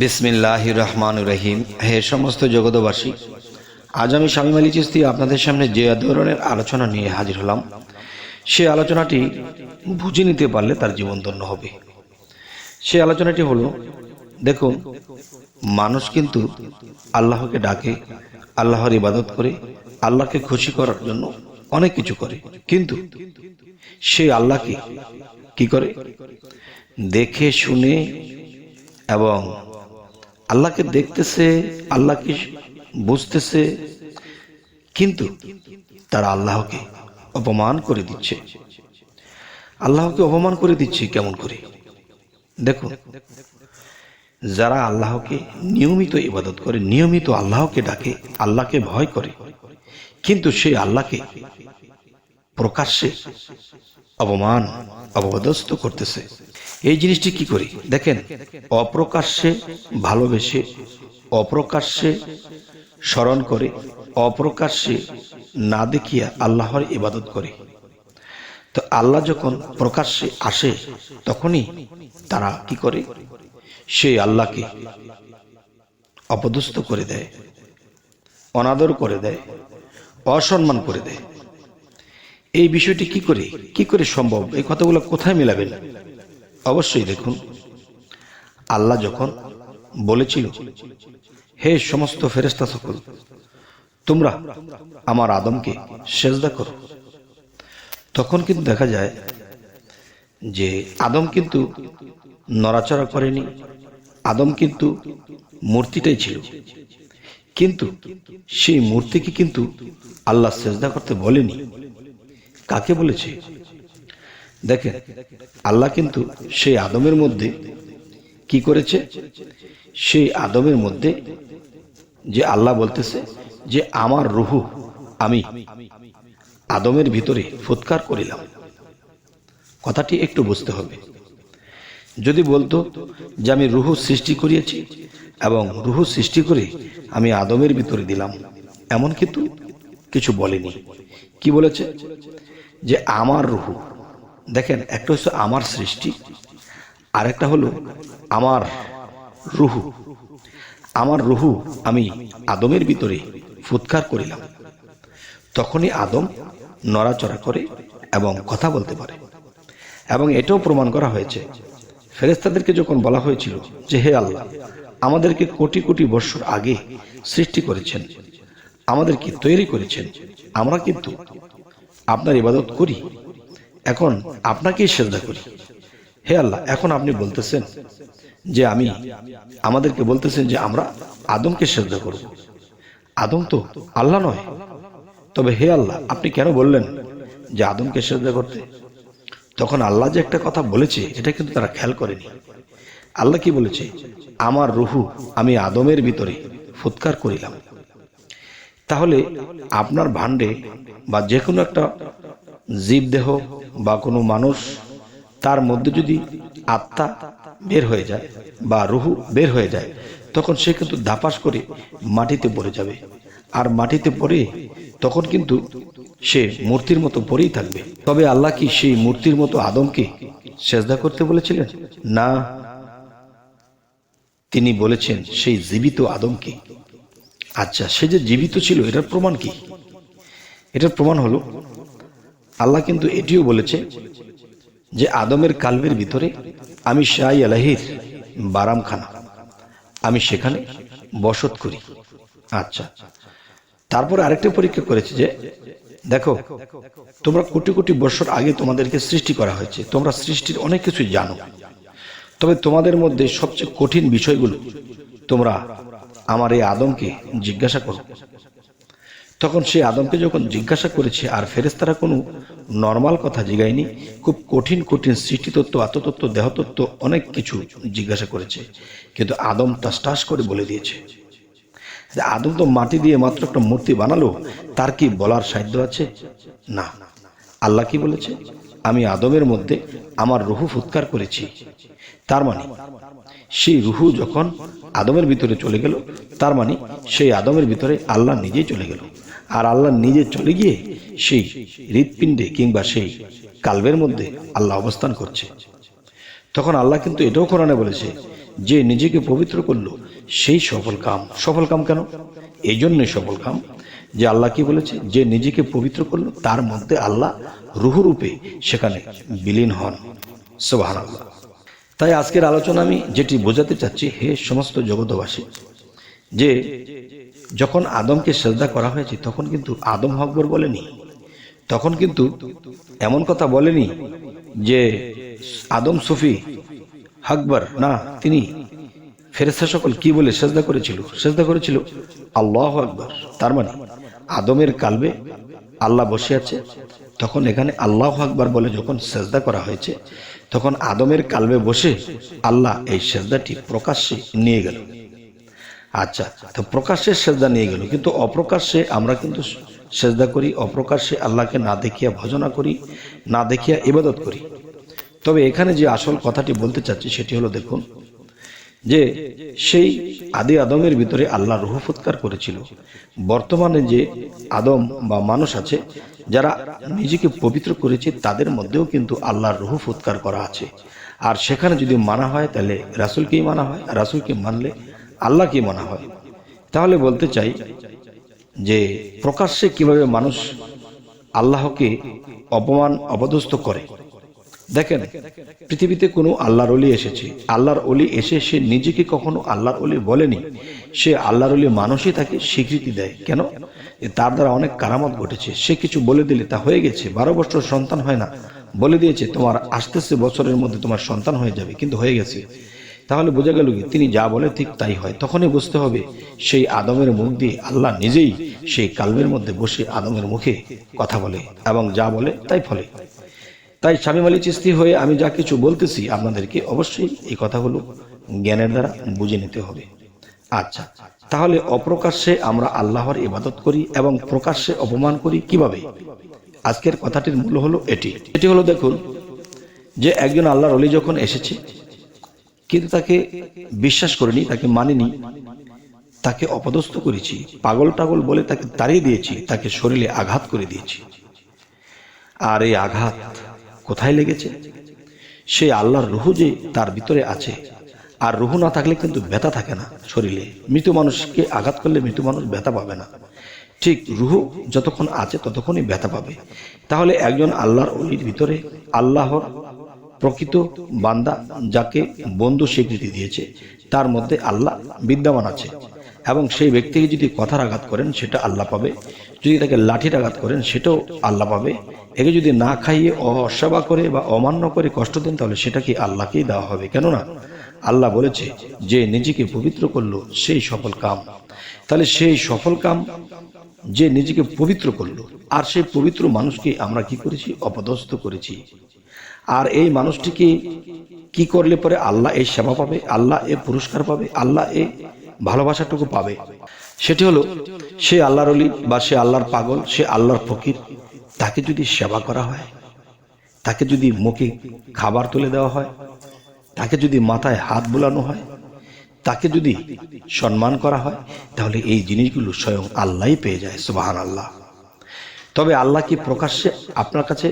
বিসমিল্লাহ রহমান রহিম। হে সমস্ত জগতবাসী আজ আমি স্বামী মালি চিস্তি আপনাদের সামনে যে ধরনের আলোচনা নিয়ে হাজির হলাম, সে আলোচনাটি বুঝে নিতে পারলে তার জীবন ধন্য হবে। সে আলোচনাটি হলো, দেখুন, মানুষ কিন্তু আল্লাহকে ডাকে, আল্লাহর ইবাদত করে, আল্লাহকে খুশি করার জন্য অনেক কিছু করে। কিন্তু সে আল্লাহকে কি করে? দেখে শুনে এবং আল্লাহকে দেখতেছে, আল্লাহকে বুঝতেছে, কিন্তু তারা আল্লাহকে অপমান করে দিচ্ছে। আল্লাহকে অপমান করে দিচ্ছে কেমন করে? দেখুন যারা আল্লাহকে নিয়মিত ইবাদত করে, নিয়মিত আল্লাহকে ডাকে, আল্লাহকে ভয় করে, কিন্তু সে আল্লাহকে প্রকাশ্যে অপমান, অপদস্থ করতেছে। এই জিনিসটি কি করি? দেখেন, অপ্রকাশ্যে ভালোবেসে, অপ্রকাশ্যে স্মরণ করে, অপ্রকাশ্যে না দেখিয়া আল্লাহর ইবাদত করে। তো আল্লাহ যখন প্রকাশ্যে আসে, তখনই তারা কি করে? সেই আল্লাহকে অপদস্থ করে দেয়, অনাদর করে দেয়, অসম্মান করে দেয়। এই বিষয়টি কি করে? কি করে সম্ভব? এই কথাগুলো কোথায় মেলাবেন? অবশ্যই দেখুন। আল্লাহ যখন বলেছিল, হে সমস্ত ফেরেস্তা সকল, তোমরা আমার আদমকে সেজদা করো। তখন কিন্তু দেখা যায় যে আদম কিন্তু নড়াচড়া করেনি, আদম কিন্তু মূর্তিটাই ছিল। কিন্তু সেই মূর্তিকে কিন্তু আল্লাহ সেজদা করতে বলেনি। কাকে বলেছে? দেখেন আল্লাহ কিন্তু সেই আদমের মধ্যে কি করেছে? সেই আদমের মধ্যে যে আল্লাহ বলতেছে যে, আমার রুহু আমি আদমের ভিতরে ফুৎকার করিলাম। কথাটি একটু বুঝতে হবে। যদি বলতো যে, আমি রুহু সৃষ্টি করিয়েছি এবং রুহু সৃষ্টি করে আমি আদমের ভিতরে দিলাম, এমন কিন্তু কিছু বলেনি। কি বলেছে? যে, আমার রুহু দেখেন, একটা হচ্ছে আমার সৃষ্টি আর একটা হলো আমার রুহু। আমার রুহু আমি আদমের ভিতরে ফুৎকার করিলাম। তখনই আদম নড়াচড়া করে এবং কথা বলতে পারে। এবং এটাও প্রমাণ করা হয়েছে। ফেরেস্তাদেরকে যখন বলা হয়েছিল যে, হে আল্লাহ, আমাদেরকে কোটি কোটি বৎসর আগে সৃষ্টি করেছেন, আমাদেরকে তৈরি করেছেন, আমরা কিন্তু আপনার ইবাদত করি এখন আপনাকেই শ্রদ্ধা করি। হে আল্লাহ, এখন আপনি বলতেছেন যে আমি, আমাদেরকে বলতেছেন যে আমরা আদমকে শ্রদ্ধা করব। আদম তো আল্লাহ নয়। তবে হে আল্লাহ, আপনি কেন বললেন যে আদমকে শ্রদ্ধা করতে? তখন আল্লাহ যে একটা কথা বলেছে, এটা কিন্তু তারা খেয়াল করেনি। আল্লাহ কি বলেছে? আমার রুহু আমি আদমের ভিতরে ফুৎকার করিলাম। তাহলে আপনার ভান্ডে বা যে কোনো একটা জীবদেহ বা কোনো মানুষ, তার মধ্যে যদি আত্মা বের হয়ে যায় বা রুহু বের হয়ে যায়, তখন সে কিন্তু ধাপাস করে মাটিতে পড়ে যাবে। আর মাটিতে পড়ে তখন কিন্তু সে মূর্তির মতো পড়েই থাকবে। তবে আল্লাহ কি সেই মূর্তির মতো আদমকে সেজদা করতে বলেছিলেন? না। তিনি বলেছেন, সেই জীবিত আদমকে। আচ্ছা সে যে জীবিত ছিল, এটার প্রমাণ কি? এটার প্রমাণ হলো আল্লাহ কিন্তু এটিও বলেছে যে আদমের কালবের ভিতরে আমি শাহ আলাহির বারামখানা। আমি সেখানে বসত করি। আচ্ছা। তারপরে আরেকটা পরীক্ষা করেছে যে, দেখো, তোমরা কোটি কোটি বছর আগে তোমাদেরকে সৃষ্টি করা হয়েছে। তোমরা সৃষ্টির অনেক কিছুই জানো। তবে তোমাদের মধ্যে সবচেয়ে কঠিন বিষয়গুলো তোমরা আমার এই আদমকে জিজ্ঞাসা করো। তখন সে আদমকে যখন জিজ্ঞাসা করেছে, আর ফেরেস্তারা কোনো নর্মাল কথা জিগায়নি? খুব কঠিন কঠিন সৃষ্টিতত্ত্ব, আত্মতত্ত্ব, দেহতত্ত্ব অনেক কিছু জিজ্ঞাসা করেছে। কিন্তু আদম টাস করে বলে দিয়েছে আদম তো মাটি দিয়ে মাত্র একটা মূর্তি বানালো, তার কি বলার সাধ্য আছে? না। আল্লাহ কি বলেছে? আমি আদমের মধ্যে আমার রুহু ফুৎকার করেছি। তার মানে সেই রুহু যখন আদমের ভিতরে চলে গেল, তার মানে সেই আদমের ভিতরে আল্লাহ নিজেই চলে গেল। আর আল্লাহ নিজে চলে গিয়ে সেই হৃৎপিণ্ডে কিংবা সেই কালবের মধ্যে আল্লাহ অবস্থান করছে। তখন আল্লাহ কিন্তু এটাও কোরআনে বলেছে, যে নিজেকে পবিত্র করল, সেই সফল কাম। সফল কাম কেন? এই জন্যই সফল কাম। যে আল্লাহ কি বলেছে? যে নিজেকে পবিত্র করল, তার মধ্যে আল্লাহ রুহুরূপে সেখানে বিলীন হন। সোবাহান আল্লাহ তাই আজকের আলোচনা আমি যেটি বোঝাতে চাচ্ছি, হে সমস্ত জগতবাসী যে যখন আদমকে সেজদা করা হয়েছে, তখন কিন্তু আদম হকবর বলেনি। তখন কিন্তু এমন কথা বলেনি যে আদম সুফি হকবর না, তিনি ফেরেস্তা সকল কি বলে সেজদা করেছিল? সেজদা করেছিল আল্লাহ আকবর। তার মানে আদমের কালবে আল্লাহ বসে আছে। তখন এখানে আল্লাহ আকবর বলে যখন সেজদা করা হয়েছে, তখন আদমের কালবে বসে আল্লাহ এই সেজদাটি প্রকাশ্যে নিয়ে গেল। আচ্ছা তো প্রকাশ্যে সেজদা নিয়ে গেল। কিন্তু অপ্রকাশ্যে আমরা কিন্তু সেজদা করি, অপ্রকাশ্যে আল্লাহকে না দেখিয়া ভজনা করি, না দেখিয়া ইবাদত করি। তবে এখানে যে আসল কথাটি বলতে চাচ্ছি সেটি হলো দেখুন, যে সেই আদি আদমের ভিতরে আল্লাহ রুহ ফুৎকার করেছিল। বর্তমানে যে আদম বা মানুষ আছে, যারা নিজেকে পবিত্র করেছে, তাদের মধ্যেও কিন্তু আল্লাহর রুহ ফুৎকার করা আছে। আর সেখানে যদি মানা হয়, তাহলে রাসুলকেই মানা হয়, রাসুলকে মানলে আল্লাহকে মনে হয়? তাহলে বলতে চাই যে প্রকাশ্যে কীভাবে মানুষ আল্লাহকে অপমান, অপদস্থ করে? দেখেন, পৃথিবীতে কোনো আল্লাহর অলি এসেছে। আল্লাহর অলি এসে সে নিজেকে কখনো আল্লাহর অলি বলেনি। সে আল্লাহর অলি মানুষই তাকে স্বীকৃতি দেয়। কেন? তার দ্বারা অনেক কারামত ঘটেছে। সে কিছু বলে দিলে তা হয়ে গেছে। বারো বছর সন্তান হয় না। বলে দিয়েছে, তোমার আসতেছে বছরের মধ্যে তোমার সন্তান হয়ে যাবে। কিন্তু হয়ে গেছে। তাহলে বোঝা গেল কি, তিনি যা বলে ঠিক তাই হয়। তখনই বুঝতে হবে, সেই আদমের মুখ দিয়ে আল্লাহ নিজেই সেই কালবের মধ্যে বসে আদমের মুখে কথা বলে এবং যা বলে তাই ফলে। তাই স্বামী আলী চিস্তি হয়ে আমি যা কিছু বলতেছি আপনাদেরকে অবশ্যই এই কথাগুলো জ্ঞানের দ্বারা বুঝে নিতে হবে। আচ্ছা তাহলে অপ্রকাশ্যে আমরা আল্লাহর ইবাদত করি এবং প্রকাশ্যে অপমান করি কীভাবে? আজকের কথাটির মূল হলো এটি। এটি হলো দেখুন, যে একজন আল্লাহর অলি যখন এসেছে কিন্তু তাকে বিশ্বাস করিনি, তাকে মানিনি। তাকে অপদস্থ করেছি, পাগল টাগল বলে তাকে তাড়িয়ে দিয়েছি, তাকে শরীরে আঘাত করে দিয়েছি। আর এই আঘাত কোথায় লেগেছে? সেই আল্লাহর রুহু যে তার ভিতরে আছে, আর রুহু না থাকলে কিন্তু ব্যথা থাকে না শরীরে। মৃত মানুষকে আঘাত করলে মৃত মানুষ ব্যথা পাবে না। ঠিক রুহু যতক্ষণ আছে ততক্ষণই ব্যথা পাবে। তাহলে একজন আল্লাহর অলির ভিতরে আল্লাহর প্রকৃত বান্দা যাকে বন্ধু স্বীকৃতি দিয়েছে, তার মধ্যে আল্লাহ বিদ্যমান আছে। এবং সেই ব্যক্তিকে যদি কথার আঘাত করেন, সেটা আল্লাহ পাবে। যদি তাকে লাঠির আঘাত করেন, সেটাও আল্লাহ পাবে। একে যদি না খাইয়ে অসেবা করে বা অমান্য করে কষ্ট দেন, তাহলে সেটা কি আল্লাহকেই দেওয়া হবে। কেননা আল্লাহ বলেছে যে নিজেকে পবিত্র করল, সেই সফল কাম। তাহলে সেই সফল কাম যে নিজেকে পবিত্র করল, আর সেই পবিত্র মানুষকে আমরা কি করেছি? অপদস্থ করেছি। আর এই মানুষটিকে কি করলে পরে আল্লাহ এই সেবা পাবে, আল্লাহ এ পুরস্কার পাবে, আল্লাহ এ ভালোবাসাটুকু পাবে? সেটি হলো, সে আল্লাহর অলি বা সে আল্লাহর পাগল, সে আল্লাহর ফকির, তাকে যদি সেবা করা হয়, তাকে যদি মুখে খাবার তুলে দেওয়া হয়, তাকে যদি মাথায় হাত বোলানো হয়, তাকে যদি সম্মান করা হয়, তাহলে এই জিনিসগুলো স্বয়ং আল্লাহই পেয়ে যায় সুবাহান আল্লাহ তবে আল্লাহ কি প্রকাশ্যে আপনার কাছে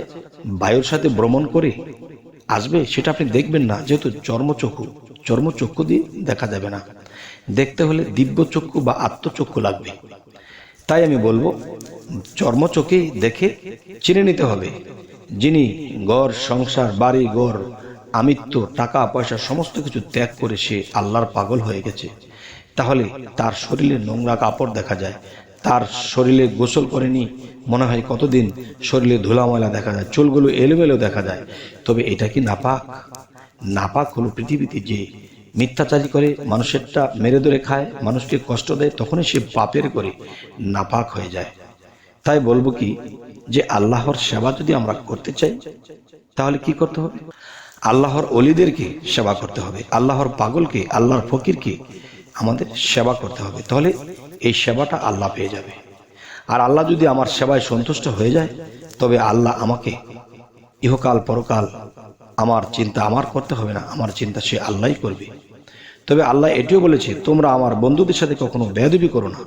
বায়ুর সাথে ভ্রমণ করে আসবে সেটা আপনি দেখবেন না, যেহেতু চর্মচক্ষু চর্মচক্ষু দিয়ে দেখা যাবে না। দেখতে হলে দিব্য চক্ষু বা আত্মচক্ষু লাগবে। তাই আমি বলব, চর্মচোখে দেখে চিনে নিতে হবে, যিনি গড় সংসার, বাড়ি গড় আমিত্ব, টাকা, পয়সা, সমস্ত কিছু ত্যাগ করে সে আল্লাহর পাগল হয়ে গেছে। তাহলে তার শরীরে নোংরা কাপড় দেখা যায় তার শরীরে গোসল করেনি। মনে হয় কতদিন শরীরে ধুলা ময়লা দেখা যায়, চুলগুলো এলোমেলো দেখা যায়। তবে এটা কি নাপাক? নাপাক হলো পৃথিবীতে যে মিথ্যাচারী করে, মানুষেরটা মেরে ধরে খায়, মানুষকে কষ্ট দেয়, তখনই সে পাপের করে নাপাক হয়ে যায়। তাই বলব কি যে আল্লাহর সেবা যদি আমরা করতে চাই, তাহলে কি করতে হবে? আল্লাহর অলিদেরকে সেবা করতে হবে, আল্লাহর পাগলকে, আল্লাহর ফকিরকে আমাদের সেবা করতে হবে। তাহলে এই সেবাটা আল্লাহ পেয়ে যাবে। আর আল্লাহ যদি আমার সেবায় সন্তুষ্ট হয়ে যায়, তবে আল্লাহ আমাকে ইহকাল পরকাল আমার চিন্তা আমার করতে হবে না, আমার চিন্তা সে আল্লাহই করবে। তবে আল্লাহ এটিও বলেছে, তোমরা আমার বন্ধুদের সাথে কখনো বেয়াদবি করো না।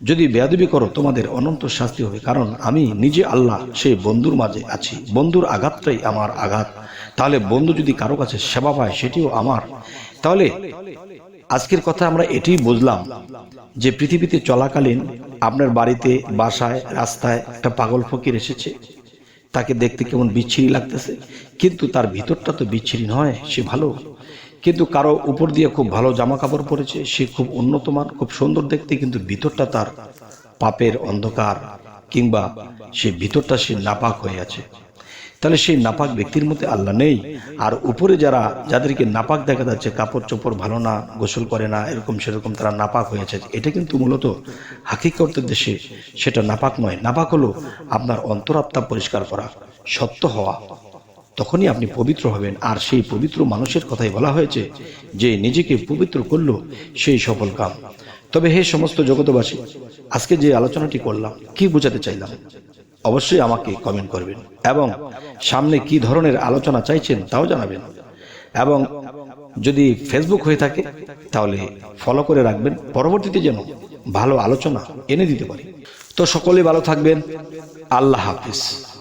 যদি বেয়াদবি করো, তোমাদের অনন্ত শাস্তি হবে, কারণ আমি নিজে আল্লাহ, সেই বন্ধুর মাঝে আছি। বন্ধুর আঘাতটাই আমার আঘাত। তাহলে বন্ধু যদি কারও কাছে সেবা পায়, সেটিও আমার। তাহলে আজকের কথা আমরা এটাই বুঝলাম যে পৃথিবীতে চলাকালীন আপনার বাড়িতে, বাসায়, রাস্তায় একটা পাগল ফকির এসেছে। তাকে দেখতে কেমন বিচ্ছিরি লাগতেছে। কিন্তু তার ভিতরটা তো বিচ্ছিরি নয়, সে ভালো। কিন্তু কারও উপর দিয়ে খুব ভালো জামা কাপড় পরেছে, সে খুব উন্নতমান, খুব সুন্দর দেখতে, কিন্তু ভিতরটা তার পাপের অন্ধকার, কিংবা সে ভিতরটা সে নাপাক হয়ে আছে। তাহলে সেই নাপাক ব্যক্তির মধ্যে আল্লাহ নেই। আর উপরে যারা, যাদেরকে নাপাক দেখা যাচ্ছে, কাপড় চোপড় ভালো না, গোসল করে না, এরকম সেরকম তারা নাপাক হয়েছে এটা কিন্তু মূলত হাকিকতের দেশে সেটা নাপাক নয়। নাপাক হলো আপনার অন্তরাত্মা পরিষ্কার করা, সত্য হওয়া। তখনই আপনি পবিত্র হবেন। আর সেই পবিত্র মানুষের কথাই বলা হয়েছে যে নিজেকে পবিত্র করল সেই সফল কাম। তবে হে সমস্ত জগতবাসী আজকে যে আলোচনাটি করলাম, কি বোঝাতে চাইলাম? অবশ্যই আমাকে কমেন্ট করবেন। এবং সামনে কি ধরনের আলোচনা চাইছেন তাও জানাবেন। এবং যদি ফেসবুক হয়ে থাকে, তাহলে ফলো করে রাখবেন। পরবর্তীতে যেন ভালো আলোচনা এনে দিতে পারি। তো সকলে ভালো থাকবেন। আল্লাহ হাফিজ।